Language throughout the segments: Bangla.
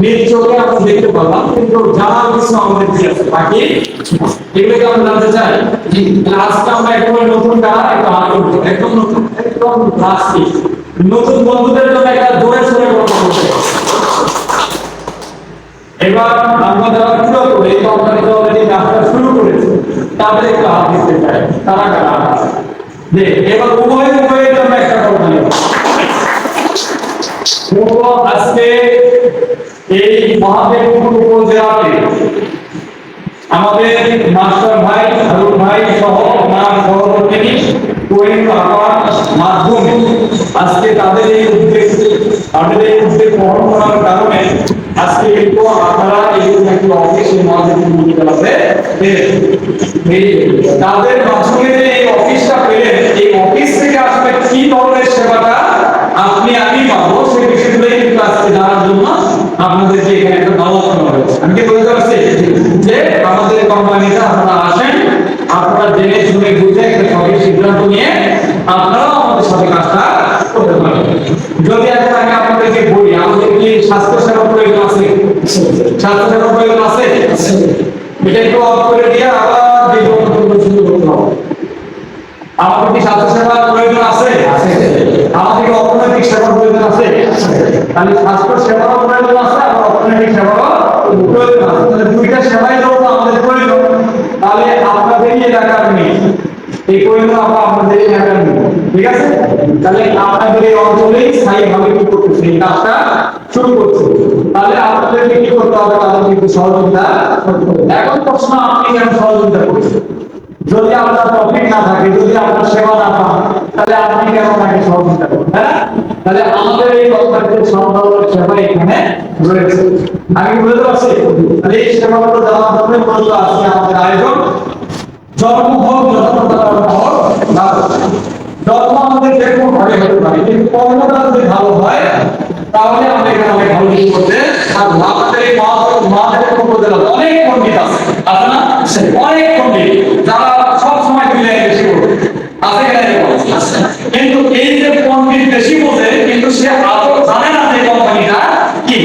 নিজ চোখে আমরা দেখতে পারলাম কিন্তু জানার কিছু আমাদের আছে, বাকি এগুলোকে আমরা জানতে চাই তাহলে আমরা একদম নতুন কারা, একটা আনন্দ একদম নতুন, একদম প্লাস্টিক নতুন বন্ধুদের জন্য একটা জোরে সোরে কথা বলতে এবার আমরা যারা করে এই কোম্পানিতে অলরেডি কাজটা শুরু করেছে, তাদের একটু হাত দিতে চাই, তারা কারা যে এবার উভয় উভয়ের জন্য একটা কোম্পানি আজকে এই মহাদেবপুর উপজেলাতে আমাদের মাস্টার ভাই হারুন ভাই সহ মাধ্যমে আজকে তাদের এই তাদের এই গ্রহণ করার কারণে আজকে কিন্তু আপনারা একটি অফিস এই মহাদেবপুর উপজেলাতে তাদের মাধ্যমে যে এই অফিসটা এই অফিস থেকে আসলে কি ধরনের সেবাটা আপনি আমি পাবো সেই বিষয়গুলোই কিন্তু আজকে জানার জন্য আপনাদেরকে এখানে একটা দাওয়াত করা হয়েছে। আমি কি বলতে পারছি যে আমাদের কোম্পানিতে আপনারা আসেন, আপনারা জেনে শুনে বুঝে একটা সঠিক সিদ্ধান্ত নিয়ে আপনারাও আমাদের সাথে কাজটা করতে পারেন। যদি এখন আমি আপনাদেরকে বলি, আমাদের কি স্বাস্থ্য সেবা প্রয়োজন আছে? স্বাস্থ্য সেবা প্রয়োজন আছে? এটা একটু অফ করে দিয়ে আবার জীবন শুরু করতে হবে। আমাদের কি স্বাস্থ্য সেবার প্রয়োজন আছে? আমাদের কি অর্থনৈতিক সেবার প্রয়োজন আছে? তাহলে স্বাস্থ্য সেবারও প্রয়োজন আছে আবার অর্থনৈতিক সেবারও প্রয়োজন আছে তাহলে দুইটা সেবাই যখন আমাদের প্রয়োজন তাহলে আপনাদেরই এলাকার মেয়ে এই প্রয়োজন আমরা আপনাদের এলাকার মেয়ে ঠিক আছে? তাহলে আপনাদের এই অঞ্চলেই স্থায়ীভাবে কি করতেছে? এই কাজটা শুরু করছে। তাহলে আপনাদেরকে কি করতে হবে? তাদের কিন্তু সহযোগিতা এখন প্রশ্ন, আপনি কেন সহযোগিতা করছেন? যদি আপনার প্রফিট না থাকে, যদি আপনার সেবা না পান, তাহলে আপনি কেন তাকে সহযোগিতা করবেন হ্যাঁ? তাহলে আমাদের এই কোম্পানিতে সব সেবা এখানে রয়েছে। আমি বুঝতে পারছি? তাহলে এই সেবাগুলো দেওয়ার জন্য মূলত আজকে আমাদের আয়োজন জন্ম হোক যত্নতা হোক না জন্ম আমাদের যেরকম ভাবে হতে পারে কিন্তু কর্মটা যদি ভালো হয়, তাহলে এখানে অনেক ভালো কিছু করতে এই মহাদেব উপজেলা অনেক পণ্ডিত আছে। আছে না? অনেক পণ্ডিত। যারা সব সময় মিলে বেশি করবে আছে কিনা কিন্তু এই যে পণ্ডিত বেশি বোঝে কিন্তু সে আদৌ জানে না যে কোম্পানিটা কি।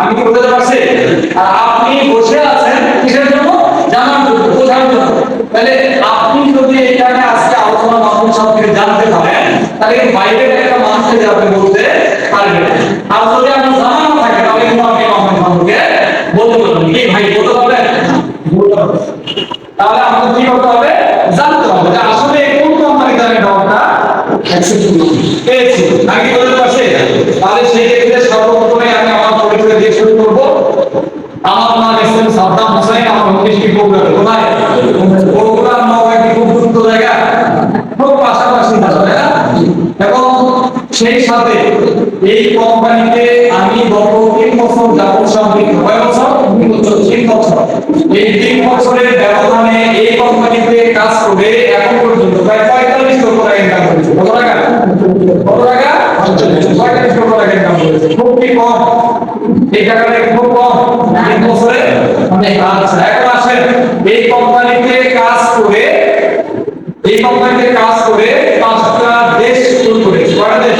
আমি কি বুঝতে পারছি? আর আপনি বসে আছেন কিসের জন্য? তাহলে একটা আপনি বলতে পারবেন। আর যদি থাকে, তাহলে কিন্তু আপনি বলতে পারবেন। কি ভাই, বলতে পারবেন? তাহলে কি করতে হবে? জানতে হবে যে আসলে কোন কোম্পানি বলতে তাহলে সেই ক্ষেত্রে সর্বপ্রথমে আমি আমার পরিচয় দিয়ে শুরু করব। আমার নাম এস এম সাদ্দাম হোসেন, আমার বগুড়া কোথায় বগুড়া নওগাঁ কি খুব দ্রুত জায়গা খুব পাশাপাশি তাই না? এবং সেই সাথে এই কোম্পানিতে আমি গত তিন বছর যাবত সম্পৃক্ত কয় বছর? তিন বছর এই তিন বছরের ব্যবধানে এই কোম্পানিতে কাজ করে এখন পর্যন্ত প্রায় পঁয়তাল্লিশ লক্ষ টাকা ইনকাম করেছে। কত টাকা? কত টাকা? পঁয়তাল্লিশ লক্ষ টাকা ইনকাম করেছে। খুব কম? এই টাকাটা কি খুব কম তিন বছরে আচ্ছা এখন আসেন এই কোম্পানিতে কাজ করে এই কোম্পানিতে কাজ করে পাঁচটা দেশ শুরু করেছে কয়টা দেশ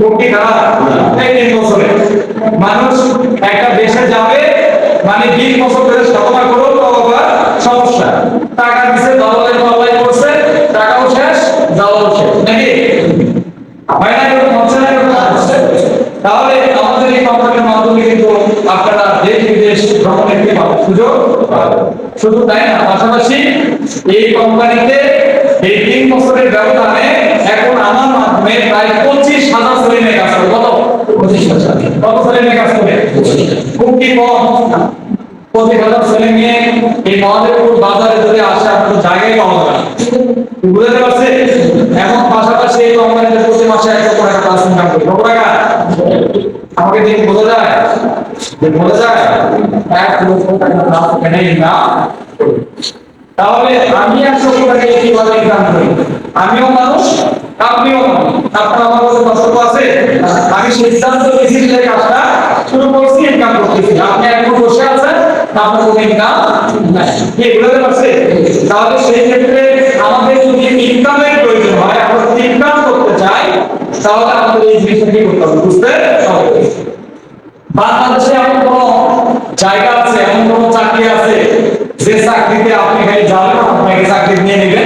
কোটি খারাপ এই তিন বছরে। মানুষ একটা দেশে যাবে মানে বিশ বছর ধরে সাধনা করো তো সমস্যা। টাকা দিছে দালালাই দালালাই করছে, টাকাও শেষ দালাল শেষ। নাকি? হয় হচ্ছে না হচ্ছে? তাহলে আমাদের এই কোম্পানির মাধ্যমে কিন্তু আপনারা দেশ বিদেশ ভ্রমণের পাবেন? সুযোগ। শুধু তাই না, পাশাপাশি এই কোম্পানিতে এই তিন বছরের ব্যবধানে এখন আমার মাধ্যমে প্রায় হাজার ছেলে মেয়ে কাজ করে কত? পঁচিশ হাজার। কত ছেলে মেয়ে কাজ করে? কি কম? পঁচিশ হাজার ছেলে মেয়ে এই মহাদেবপুর বাজারে যদি আসে আপনার জায়গায় পাওয়া যাবে বুঝতে পারছি? এখন পাশাপাশি এই কোম্পানিতে প্রতি মাসে এক লক্ষ টাকা ইনকাম করি। কত টাকা? আমাকে দেখি বোঝা যায়? বোঝা যায়? এক লক্ষ টাকা প্লাস এখানে ইনকাম তাহলে আমি এক লক্ষ টাকা কীভাবে ইনকাম করি। আমিও মানুষ আপনিও আপনার আমার কাছে আছে। আমি সিদ্ধান্ত নিয়েছি যে কাজটা শুরু করছি, ইনকাম করতেছি। আপনি এখন বসে আছেন, আপনার কোনো ইনকাম নাই। বুঝতে পারছে? তাহলে সেই ক্ষেত্রে আমাদের যদি ইনকামের প্রয়োজন হয়, আমরা যদি ইনকাম করতে চাই, তাহলে আমাদের এই জিনিসটা কি করতে হবে? বুঝতে হবে। বাংলাদেশে এমন কোন জায়গা আছে, এমন কোন চাকরি আছে যে চাকরিতে আপনি খালি যাবেন, আপনাকে চাকরি নিয়ে নেবেন?